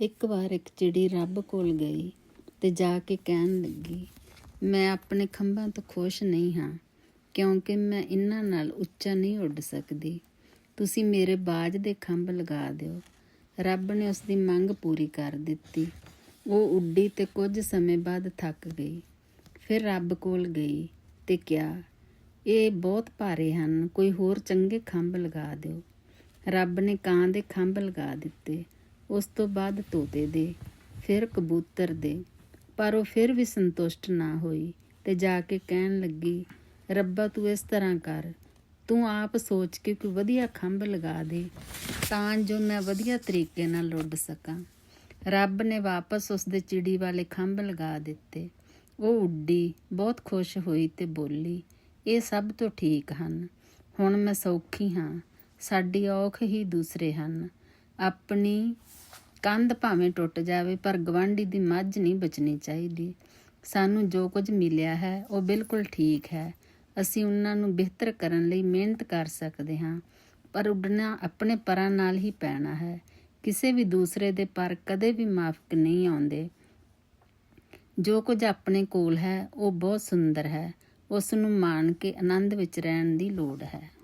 ਇੱਕ ਵਾਰ ਇੱਕ ਚਿੜੀ ਰੱਬ ਕੋਲ ਗਈ ਤੇ ਜਾ ਕੇ ਕਹਿਣ ਲੱਗੀ, ਮੈਂ ਆਪਣੇ ਖੰਭਾਂ ਤੋਂ ਖੁਸ਼ ਨਹੀਂ ਹਾਂ, ਕਿਉਂਕਿ ਮੈਂ ਇਹਨਾਂ ਨਾਲ ਉੱਚਾ ਨਹੀਂ ਉੱਡ ਸਕਦੀ। ਤੁਸੀਂ ਮੇਰੇ ਬਾਜ ਦੇ ਖੰਭ ਲਗਾ ਦਿਓ। ਰੱਬ ਨੇ ਉਸ ਦੀ ਮੰਗ ਪੂਰੀ ਕਰ ਦਿੱਤੀ। ਉਹ ਉੱਡੀ ਤੇ ਕੁਝ ਸਮੇਂ ਬਾਅਦ ਥੱਕ ਗਈ। ਫਿਰ ਰੱਬ ਕੋਲ ਗਈ ਤੇ ਕਿਹਾ, ਇਹ ਬਹੁਤ ਭਾਰੇ ਹਨ, ਕੋਈ ਹੋਰ ਚੰਗੇ ਖੰਭ ਲਗਾ ਦਿਓ। ਰੱਬ ਨੇ ਕਾਂ ਦੇ ਖੰਭ ਲਗਾ ਦਿੱਤੇ। ਉਸ ਤੋਂ ਬਾਅਦ ਤੋਤੇ ਦੇ, ਫਿਰ ਕਬੂਤਰ ਦੇ। ਪਰ ਉਹ ਫਿਰ ਵੀ ਸੰਤੁਸ਼ਟ ਨਾ ਹੋਈ ਤੇ ਜਾ ਕੇ ਕਹਿਣ ਲੱਗੀ, ਰੱਬਾ, ਤੂੰ ਇਸ ਤਰ੍ਹਾਂ ਕਰ। ਤੂੰ ਆਪ ਸੋਚ ਕੇ ਕੋਈ ਵਧੀਆ ਖੰਭ ਲਗਾ ਦੇ, ਤਾਂ ਜੋ ਮੈਂ ਵਧੀਆ ਤਰੀਕੇ ਨਾਲ ਉੱਡ ਸਕਾਂ। ਰੱਬ ਨੇ ਵਾਪਸ ਉਸ ਦੇ ਚਿੜੀ ਵਾਲੇ ਖੰਭ ਲਗਾ ਦਿੱਤੇ। ਉਹ ਉੱਡੀ, ਬਹੁਤ ਖੁਸ਼ ਹੋਈ ਤੇ ਬੋਲੀ, ਇਹ ਸਭ ਤੋਂ ਠੀਕ ਹਨ। ਹੁਣ ਮੈਂ ਸੌਖੀ ਹਾਂ। ਸਾਡੀ ਔਖ ਹੀ ਦੂਸਰੇ ਹਨ। ਆਪਣੀ ਕੰਧ ਭਾਵੇਂ ਟੁੱਟ ਜਾਵੇ, ਪਰ ਗਵਾਂਢੀ ਦੀ ਮੱਝ ਨਹੀਂ ਬਚਣੀ ਚਾਹੀਦੀ। ਸਾਨੂੰ ਜੋ ਕੁਝ ਮਿਲਿਆ ਹੈ, ਉਹ ਬਿਲਕੁਲ ਠੀਕ ਹੈ। ਅਸੀਂ ਉਹਨਾਂ ਨੂੰ ਬਿਹਤਰ ਕਰਨ ਲਈ ਮਿਹਨਤ ਕਰ ਸਕਦੇ ਹਾਂ, ਪਰ ਉੱਡਣਾ ਆਪਣੇ ਪਰਾਂ ਨਾਲ ਹੀ ਪੈਣਾ ਹੈ। ਕਿਸੇ ਵੀ ਦੂਸਰੇ ਦੇ ਪਰ ਕਦੇ ਵੀ ਮਾਫਕ ਨਹੀਂ ਆਉਂਦੇ। ਜੋ ਕੁਝ ਆਪਣੇ ਕੋਲ ਹੈ, ਉਹ ਬਹੁਤ ਸੁੰਦਰ ਹੈ। ਉਸ ਨੂੰ ਮਾਣ ਕੇ ਆਨੰਦ ਵਿੱਚ ਰਹਿਣ ਦੀ ਲੋੜ ਹੈ।